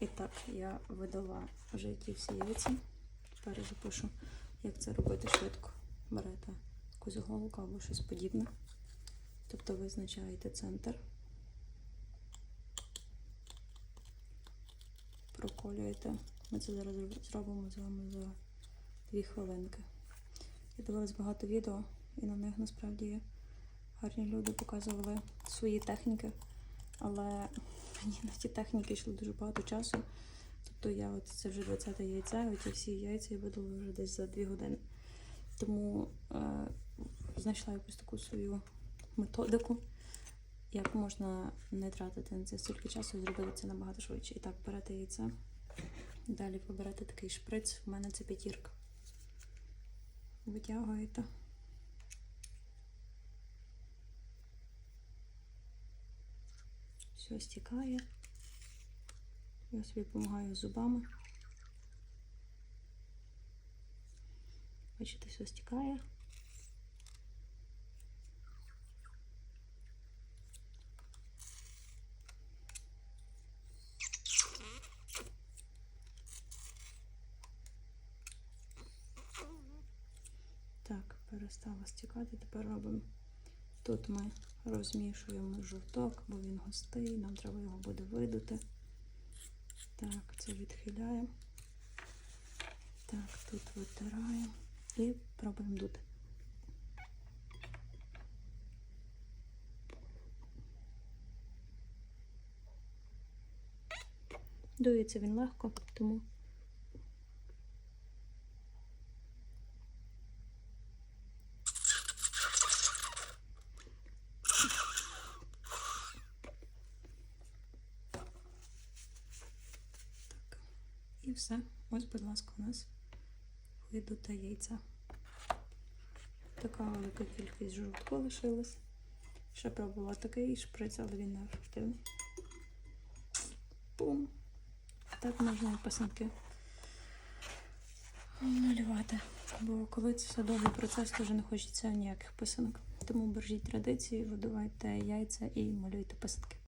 І так, я видала вже ті всі яйця. Тепер запишу, як це робити швидко. Берете якусь голку або щось подібне. Тобто визначаєте центр. Проколюєте. Ми це зараз зробимо з вами за 2 хвилинки. Я дивилась багато відео, і на них насправді гарні люди показували свої техніки, але мені на ті техніки йшло дуже багато часу. Тобто я от це вже 20 яйця, оті всі яйця я видала вже десь за 2 години. Тому е, знайшла якусь таку свою методику, як можна не тратити на це стільки часу і зробити це набагато швидше. І так, берете яйце. Далі ви такий шприц, в мене це п'ятірка. Витягуєте. Все стікає. Я собі допомагаю зубами. Бачите, все стікає. Так, перестало стікати. Тепер робимо. Тут ми розмішуємо жовток, бо він густий, нам треба його буде видути. Так, це відхиляємо. Так, тут витираємо і пробуємо дути. Дується він легко, тому І все. Ось, будь ласка, у нас видуте яйця. Така велика кількість жовтку лишилась. Ще пробувала такий шприц, але він не ефективний. Бум. Так можна і писанки малювати. Бо коли це все довгий процес, то вже не хочеться ніяких писанок. Тому бережіть традиції, видувайте яйця і малюйте писанки.